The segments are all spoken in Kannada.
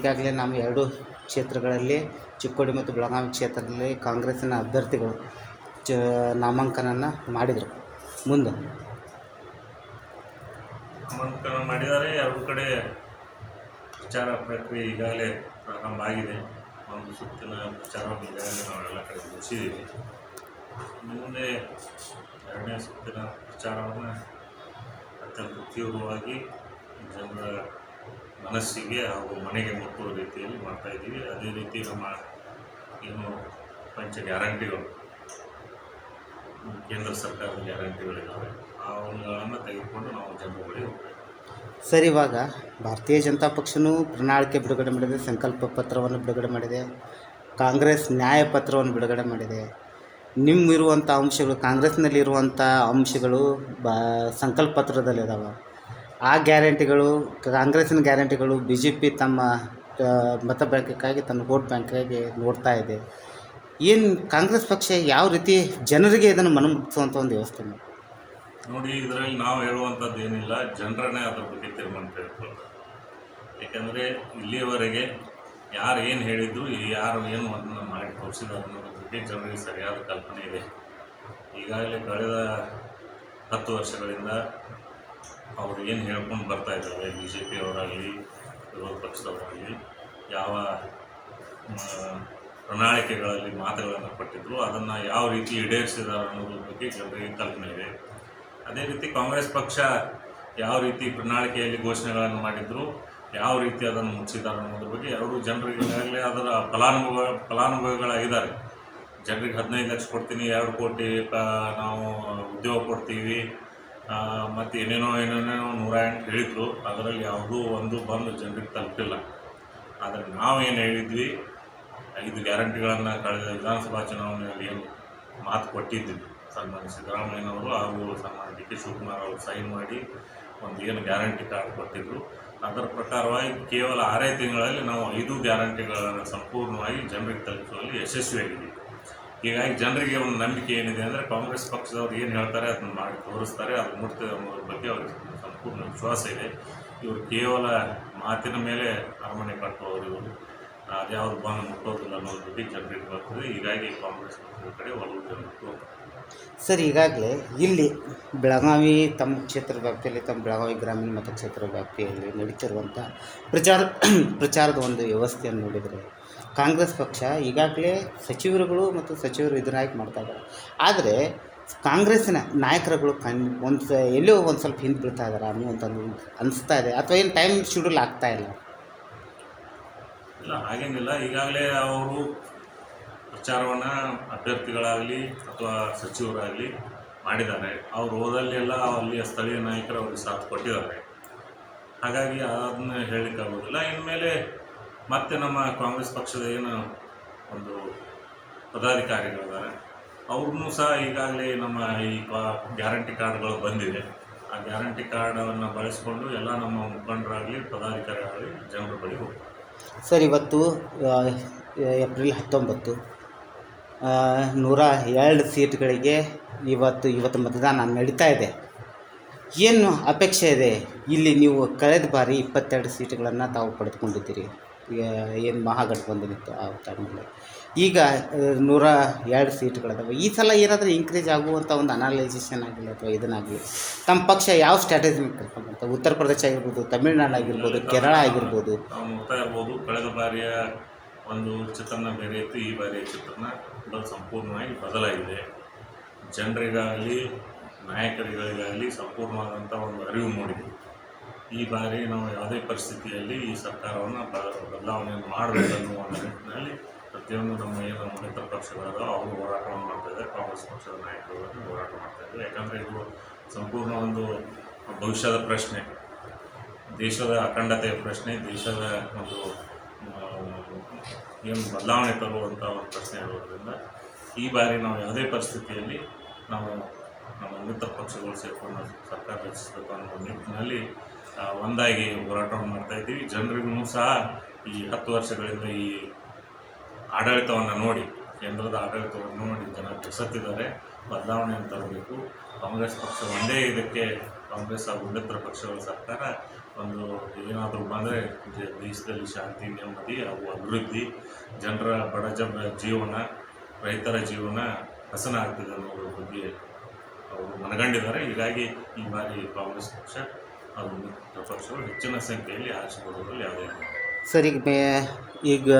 ಈಗಾಗಲೇ ನಾವು ಎರಡು ಕ್ಷೇತ್ರಗಳಲ್ಲಿ, ಚಿಕ್ಕೋಡಿ ಮತ್ತು ಬೆಳಗಾವಿ ಕ್ಷೇತ್ರದಲ್ಲಿ ಕಾಂಗ್ರೆಸ್ಸಿನ ಅಭ್ಯರ್ಥಿಗಳು ಚ ನಾಮಾಂಕನ ಮಾಡಿದರು. ಮುಂದೆ. ನಾಮಾಂಕನ ಮಾಡಿದ್ದಾರೆ. ಎರಡು ಕಡೆ ಪ್ರಚಾರ ಪ್ರಕ್ರಿಯೆ ಈಗಾಗಲೇ ಪ್ರಾರಂಭ ಆಗಿದೆ. ಒಂದು ಸುತ್ತಿನ ಪ್ರಚಾರವನ್ನು ಈಗಾಗಲೇ ನಾವೆಲ್ಲ ಕಡೆ ಮುಗಿಸಿದ್ದೀವಿ. ಮುಂದೆ ಎರಡನೇ ಸುತ್ತಿನ ಪ್ರಚಾರವನ್ನು ಅತ್ಯಂತ ತೀವ್ರವಾಗಿ ಜನರ ಮನಸ್ಸಿಗೆ ಹಾಗೂ ಮನೆಗೆ ಮುಟ್ಟುವ ರೀತಿಯಲ್ಲಿ ಮಾಡ್ತಾ ಇದ್ದೀವಿ. ಅದೇ ರೀತಿ ನಮ್ಮ ಏನು ಪಂಚ ಗ್ಯಾರಂಟಿಗಳು, ಕೇಂದ್ರ ಸರ್ಕಾರದ ಗ್ಯಾರಂಟಿಗಳಿದ್ದಾವೆ ಅವುಗಳನ್ನು ತೆಗೆದುಕೊಂಡು ನಾವು ಬಳಿ ಹೋಗ್ಬೇಕು. ಸರ್, ಇವಾಗ ಭಾರತೀಯ ಜನತಾ ಪಕ್ಷನೂ ಪ್ರಣಾಳಿಕೆ ಬಿಡುಗಡೆ ಮಾಡಿದೆ, ಸಂಕಲ್ಪ ಪತ್ರವನ್ನು ಬಿಡುಗಡೆ ಮಾಡಿದೆ, ಕಾಂಗ್ರೆಸ್ ನ್ಯಾಯ ಪತ್ರವನ್ನು ಬಿಡುಗಡೆ ಮಾಡಿದೆ. ನಿಮ್ಮಿರುವಂಥ ಅಂಶಗಳು, ಕಾಂಗ್ರೆಸ್ನಲ್ಲಿರುವಂಥ ಅಂಶಗಳು ಬ, ಸಂಕಲ್ಪ ಪತ್ರದಲ್ಲಿ ಇದಾವೆ ಆ ಗ್ಯಾರಂಟಿಗಳು, ಕಾಂಗ್ರೆಸ್ಸಿನ ಗ್ಯಾರಂಟಿಗಳು ಬಿ ಜೆ ಪಿ ತಮ್ಮ ಮತ ಬ್ಯಾಂಕ್ಗಾಗಿ ತನ್ನ ವೋಟ್ ಬ್ಯಾಂಕಾಗಿ ನೋಡ್ತಾ ಇದೆ. ಏನು ಕಾಂಗ್ರೆಸ್ ಪಕ್ಷ ಯಾವ ರೀತಿ ಜನರಿಗೆ ಇದನ್ನು ಮನಮುಟ್ಟಿಸುವಂಥ ಒಂದು ವ್ಯವಸ್ಥೆ ನೋಡಿ, ಇದರಲ್ಲಿ ನಾವು ಹೇಳುವಂಥದ್ದು ಏನಿಲ್ಲ, ಜನರನ್ನೇ ಅದ್ರ ಬಗ್ಗೆ ತೀರ್ಮಾನ ತೆಗೆದುಕೊಳ್ತಾರೆ ಯಾಕಂದರೆ, ಇಲ್ಲಿಯವರೆಗೆ ಯಾರು ಏನು ಹೇಳಿದ್ರು, ಯಾರು ಏನು ಅದನ್ನು ಮಾಡಿ ತೋರಿಸಿದ್ರು ಅನ್ನೋದ್ರ ಬಗ್ಗೆ ಜನರಿಗೆ ಸರಿಯಾದ ಕಲ್ಪನೆ ಇದೆ. ಈಗಾಗಲೇ ಕಳೆದ ಹತ್ತು ವರ್ಷಗಳಿಂದ ಅವರು ಏನು ಹೇಳ್ಕೊಂಡು ಬರ್ತಾ ಇದ್ದಾರೆ ಬಿ ಜೆ ಪಿಯವರಾಗಲಿ ವಿರೋಧ ಪಕ್ಷದವರಾಗಲಿ, ಯಾವ ಪ್ರಣಾಳಿಕೆಗಳಲ್ಲಿ ಮಾತುಗಳನ್ನು ಕೊಟ್ಟಿದ್ರು, ಅದನ್ನು ಯಾವ ರೀತಿ ಈಡೇರಿಸಿದ್ದಾರೆ ಅನ್ನೋದ್ರ ಬಗ್ಗೆ ಜನರಿಗೆ ಕಲ್ಪನೆ ಇದೆ. ಅದೇ ರೀತಿ ಕಾಂಗ್ರೆಸ್ ಪಕ್ಷ ಯಾವ ರೀತಿ ಪ್ರಣಾಳಿಕೆಯಲ್ಲಿ ಘೋಷಣೆಗಳನ್ನು ಮಾಡಿದ್ರು, ಯಾವ ರೀತಿ ಅದನ್ನು ಮುಚ್ಚಿದ್ದಾರೆ ಅನ್ನೋದ್ರ ಬಗ್ಗೆ ಎರಡು ಜನರಿಗೆ ಈಗಾಗಲೇ ಅದರ ಫಲಾನುಭವ, ಫಲಾನುಭವಿಗಳಾಗಿದ್ದಾರೆ. ಜನರಿಗೆ ಹದಿನೈದು ಲಕ್ಷ ಕೊಡ್ತೀನಿ, ಎರಡು ಕೋಟಿ ನಾವು ಉದ್ಯೋಗ ಕೊಡ್ತೀವಿ ಮತ್ತು ಏನೇನೋ ಏನೇನೇನೋ ನೂರ ಎಂಟು ಹೇಳಿದ್ರು. ಅದರಲ್ಲಿ ಯಾವುದೂ ಒಂದು ಬಂದು ಜನರಿಗೆ ತಲುಪಿಲ್ಲ. ಆದರೆ ಏನು ಹೇಳಿದ್ವಿ, ಐದು ಗ್ಯಾರಂಟಿಗಳನ್ನು ಕಳೆದ ವಿಧಾನಸಭಾ ಚುನಾವಣೆಯಲ್ಲಿ ಏನು ಮಾತು ಕೊಟ್ಟಿದ್ವಿ ಸನ್ಮಾನ್ಯ ಸಿದ್ದರಾಮಯ್ಯನವರು ಹಾಗೂ ಸನ್ಮಾನ್ಯ ಡಿ ಕೆ ಶಿವಕುಮಾರ್ ಅವರು ಸೈನ್ ಮಾಡಿ ಒಂದು ಏನು ಗ್ಯಾರಂಟಿ ಕಾರ್ಡ್ ಕೊಟ್ಟಿದ್ದರು ಅದರ ಪ್ರಕಾರವಾಗಿ ಕೇವಲ ಆರೇ ತಿಂಗಳಲ್ಲಿ ನಾವು ಐದು ಗ್ಯಾರಂಟಿಗಳನ್ನು ಸಂಪೂರ್ಣವಾಗಿ ಜನರಿಗೆ ತಲುಪಿಸುವಲ್ಲಿ ಯಶಸ್ವಿಯಾಗಿದ್ದೀವಿ. ಹೀಗಾಗಿ ಜನರಿಗೆ ಒಂದು ನಂಬಿಕೆ ಏನಿದೆ ಅಂದರೆ ಕಾಂಗ್ರೆಸ್ ಪಕ್ಷದವ್ರು ಏನು ಹೇಳ್ತಾರೆ ಅದನ್ನು ಮಾಡಿ ತೋರಿಸ್ತಾರೆ, ಅದು ಮುಟ್ತದೆ ಅನ್ನೋದ್ರ ಬಗ್ಗೆ ಅವ್ರಿಗೆ ಸಂಪೂರ್ಣ ವಿಶ್ವಾಸ ಇದೆ ಇವರು ಕೇವಲ ಮಾತಿನ ಮೇಲೆ ಅರಮನೆ ಕಟ್ಟುವವರು ಇವರು ಅದ್ಯಾವುದು ಬಂದು ಮುಟ್ಟೋದಿಲ್ಲ ಅನ್ನೋದ್ರ ಬಗ್ಗೆ ಜನರಿಗೆ ಬರ್ತದೆ ಹೀಗಾಗಿ ಕಾಂಗ್ರೆಸ್ ಪಕ್ಷದ ಕಡೆ ಒಲವು ಜನರು. ಸರ್, ಈಗಾಗಲೇ ಇಲ್ಲಿ ಬೆಳಗಾವಿ ತಮ್ಮ ಕ್ಷೇತ್ರ ವ್ಯಾಪ್ತಿಯಲ್ಲಿ, ತಮ್ಮ ಬೆಳಗಾವಿ ಗ್ರಾಮೀಣ ಮತಕ್ಷೇತ್ರ ವ್ಯಾಪ್ತಿಯಲ್ಲಿ ನಡೀತಿರುವಂಥ ಪ್ರಚಾರ, ಪ್ರಚಾರದ ಒಂದು ವ್ಯವಸ್ಥೆಯನ್ನು ನೋಡಿದರೆ ಕಾಂಗ್ರೆಸ್ ಪಕ್ಷ ಈಗಾಗಲೇ ಸಚಿವರುಗಳು ಮತ್ತು ಸಚಿವರು ಇದನ್ನಾಗಿ ಮಾಡ್ತಾ ಇದ್ದಾರೆ. ಆದರೆ ಕಾಂಗ್ರೆಸ್ಸಿನ ನಾಯಕರುಗಳು ಕಣ್, ಒಂದು ಎಲ್ಲೋ ಒಂದು ಸ್ವಲ್ಪ ಹಿಂದೆ ಬೀಳ್ತಾ ಇದ್ದಾರೆ ಅನ್ನುವಂಥ ಅನಿಸ್ತಾ ಇದೆ. ಅಥವಾ ಏನು ಟೈಮ್ ಶೆಡ್ಯೂಲ್ ಆಗ್ತಾ ಇಲ್ಲ? ಇಲ್ಲ, ಹಾಗೇನಿಲ್ಲ. ಈಗಾಗಲೇ ಅವರು ಪ್ರಚಾರವನ್ನು ಅಭ್ಯರ್ಥಿಗಳಾಗಲಿ ಅಥವಾ ಸಚಿವರಾಗಲಿ ಮಾಡಿದ್ದಾರೆ. ಅವ್ರು ಹೋದಲ್ಲೆಲ್ಲ ಅಲ್ಲಿಯ ಸ್ಥಳೀಯ ನಾಯಕರು ಅವ್ರಿಗೆ ಸಾಥ್ ಕೊಟ್ಟಿದ್ದಾರೆ. ಹಾಗಾಗಿ ಅದನ್ನ ಹೇಳಲಿಕ್ಕಾಗೋದಿಲ್ಲ. ಇನ್ಮೇಲೆ ಮತ್ತೆ ನಮ್ಮ ಕಾಂಗ್ರೆಸ್ ಪಕ್ಷದ ಏನು ಒಂದು ಪದಾಧಿಕಾರಿಗಳಿದ್ದಾರೆ. ಅವ್ರನ್ನೂ ಸಹ ಈಗಾಗಲೇ ನಮ್ಮ ಈ ಗ್ಯಾರಂಟಿ ಕಾರ್ಡ್ಗಳು ಬಂದಿದೆ. ಆ ಗ್ಯಾರಂಟಿ ಕಾರ್ಡನ್ನು ಬಳಸಿಕೊಂಡು ಎಲ್ಲ ನಮ್ಮ ಮುಖಂಡರಾಗಲಿ, ಪದಾಧಿಕಾರಿಗಳಾಗಲಿ ಜನರ ಬಳಿ ಹೋಗ್ತಾರೆ. ಸರ್, ಇವತ್ತು ಏಪ್ರಿಲ್ ಹತ್ತೊಂಬತ್ತು ನೂರ ಎರಡು ಸೀಟ್ಗಳಿಗೆ ಇವತ್ತು ಇವತ್ತು ಮತದಾನ ನಡೀತಾ ಇದೆ. ಏನು ಅಪೇಕ್ಷೆ ಇದೆ? ಇಲ್ಲಿ ನೀವು ಕಳೆದ ಬಾರಿ ಇಪ್ಪತ್ತೆರಡು ಸೀಟ್ಗಳನ್ನು ತಾವು ಪಡೆದುಕೊಂಡಿದ್ದೀರಿ. ಏನು ಮಹಾಗಠಬಂಧನ ಇತ್ತು ಆ ಟೈಮಲ್ಲಿ ಈಗ ನೂರ ಎರಡು ಸೀಟ್ಗಳಿದಾವೆ. ಈ ಸಲ ಏನಾದರೂ ಇನ್ಕ್ರೀಸ್ ಆಗುವಂಥ ಒಂದು ಅನಾಲೈಸೇಷನ್ ಆಗಲಿ ಅಥವಾ ಇದನ್ನಾಗಲಿ, ತಮ್ಮ ಪಕ್ಷ ಯಾವ ಸ್ಟ್ರಾಟಜಿ ಕರ್ಕೊಂಡ್ಬಂತ ಉತ್ತರ ಪ್ರದೇಶ ಆಗಿರ್ಬೋದು, ತಮಿಳ್ನಾಡು ಆಗಿರ್ಬೋದು, ಕೇರಳ ಆಗಿರ್ಬೋದು. ಕಳೆದ ಬಾರಿಯ ಒಂದು ಚಿತ್ರಣ ಬೇರೆ ಇತ್ತು, ಈ ಬಾರಿಯ ಚಿತ್ರಣ ಕೂಡ ಸಂಪೂರ್ಣವಾಗಿ ಬದಲಾಗಿದೆ. ಜನರಿಗಾಗಲಿ ನಾಯಕರುಗಳಿಗಾಗಲಿ ಸಂಪೂರ್ಣವಾದಂಥ ಒಂದು ಅರಿವು ಮೂಡಿದೆ. ಈ ಬಾರಿ ನಾವು ಯಾವುದೇ ಪರಿಸ್ಥಿತಿಯಲ್ಲಿ ಈ ಸರ್ಕಾರವನ್ನು ಬ- ಬದಲಾವಣೆಯನ್ನು ಮಾಡಬೇಕನ್ನುವ ನಿಟ್ಟಿನಲ್ಲಿ ಪ್ರತಿಯೊಂದು ನಮ್ಮ ಏನು ಮಿತ್ರ ಅವರು ಹೋರಾಟವನ್ನು ಮಾಡ್ತಾಯಿದ್ದಾರೆ ಕಾಂಗ್ರೆಸ್ ಪಕ್ಷದ ನಾಯಕರು ಅದನ್ನು ಹೋರಾಟ ಮಾಡ್ತಾ ಇದ್ದಾರೆ. ಯಾಕಂದರೆ ಇದು ಸಂಪೂರ್ಣ ಒಂದು ಭವಿಷ್ಯದ ಪ್ರಶ್ನೆ. ದೇಶದ ಅಖಂಡತೆಯ ಪ್ರಶ್ನೆ, ದೇಶದ ಒಂದು ಏನು ಬದಲಾವಣೆ ತರುವಂಥ ಒಂದು ಪ್ರಶ್ನೆ ಇರೋದ್ರಿಂದ ಈ ಬಾರಿ ನಾವು ಯಾವುದೇ ಪರಿಸ್ಥಿತಿಯಲ್ಲಿ ನಾವು ನಮ್ಮ ಮಿತ್ರ ಪಕ್ಷಗಳು ಸೇರಿಕೊಂಡು ಸರ್ಕಾರ ರಚಿಸಬೇಕು ಅನ್ನೋ ನಿಟ್ಟಿನಲ್ಲಿ ಒಂದಾಗಿ ಹೋರಾಟವನ್ನು ಮಾಡ್ತಾ ಇದ್ದೀವಿ. ಜನರಿಗೂ ಸಹ ಈ ಹತ್ತು ವರ್ಷಗಳಿಂದ ಈ ಆಡಳಿತವನ್ನು ನೋಡಿ, ಕೇಂದ್ರದ ಆಡಳಿತವನ್ನು ನೋಡಿ ಜನ ಬೆಸತ್ತಿದ್ದಾರೆ. ಬದಲಾವಣೆಯನ್ನು ತರಬೇಕು. ಕಾಂಗ್ರೆಸ್ ಪಕ್ಷ ಒಂದೇ ಇದಕ್ಕೆ ಕಾಂಗ್ರೆಸ್ ಹಾಗೂ ಮಿತ್ರ ಪಕ್ಷಗಳ ಸರ್ಕಾರ ಒಂದು ಏನಾದರೂ ಬಂದರೆ ದೇಶದಲ್ಲಿ ಶಾಂತಿ, ನೆಮ್ಮದಿ ಹಾಗೂ ಅಭಿವೃದ್ಧಿ, ಜನರ ಬಡ ಜನರ ಜೀವನ, ರೈತರ ಜೀವನ ಹಸನಾಗ್ತದೆ ಅನ್ನೋದ್ರ ಬಗ್ಗೆ ಅವರು ಮನಗಂಡಿದ್ದಾರೆ. ಹೀಗಾಗಿ ಈ ಬಾರಿ ಕಾಂಗ್ರೆಸ್ ಪಕ್ಷ ಹಾಗೂ ಪಕ್ಷಗಳು ಹೆಚ್ಚಿನ ಸಂಖ್ಯೆಯಲ್ಲಿ ಆರಿಸಿ ಬರೋದ್ರಲ್ಲಿ ಯಾವುದೇ ಸರ್ ಈಗ ಈಗ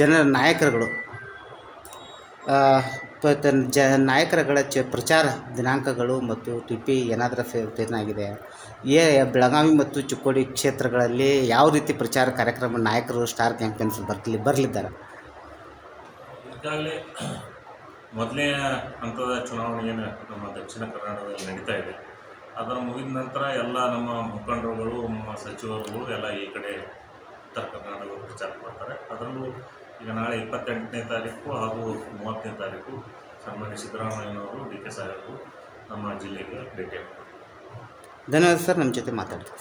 ಜನರ ನಾಯಕರುಗಳು ಜ ನಾಯಕರುಗಳ ಚ ಪ್ರಚಾರ ದಿನಾಂಕಗಳು ಮತ್ತು ಟಿ ಪಿ ಏನಾದರೂ ಏನಾಗಿದೆ ಏ ಬೆಳಗಾವಿ ಮತ್ತು ಚಿಕ್ಕೋಡಿ ಕ್ಷೇತ್ರಗಳಲ್ಲಿ ಯಾವ ರೀತಿ ಪ್ರಚಾರ ಕಾರ್ಯಕ್ರಮ ನಾಯಕರು ಸ್ಟಾರ್ ಕ್ಯಾಂಪೇನ್ಸ್ ಬರಲಿ, ಬರಲಿದ್ದಾರೆ? ಈಗಾಗಲೇ ಮೊದಲನೇ ಹಂತದ ಚುನಾವಣೆ ಏನು ನಮ್ಮ ದಕ್ಷಿಣ ಕರ್ನಾಟಕದಲ್ಲಿ ನಡೀತಾ ಇದೆ. ಅದರ ಮುಗಿದ ನಂತರ ಎಲ್ಲ ನಮ್ಮ ಮುಖಂಡರುಗಳು, ನಮ್ಮ ಸಚಿವರುಗಳು ಎಲ್ಲ ಈ ಕಡೆ ಉತ್ತರ ಕರ್ನಾಟಕ ಪ್ರಚಾರ ಮಾಡ್ತಾರೆ. ಅದರಲ್ಲೂ ಈಗ ನಾಳೆ ಇಪ್ಪತ್ತೆಂಟನೇ ತಾರೀಕು ಹಾಗೂ ಮೂವತ್ತನೇ ತಾರೀಕು ಸನ್ಮಾನ್ಯ ಸಿದ್ದರಾಮಯ್ಯನವರು ಡಿ ಕೆ ಸಾಹೇಬರು ನಮ್ಮ ಜಿಲ್ಲೆಗೆ ಭೇಟಿ ಧನ್ಯವಾದ ಸರ್, ನಮ್ಮ ಜೊತೆ ಮಾತಾಡ್ತೀವಿ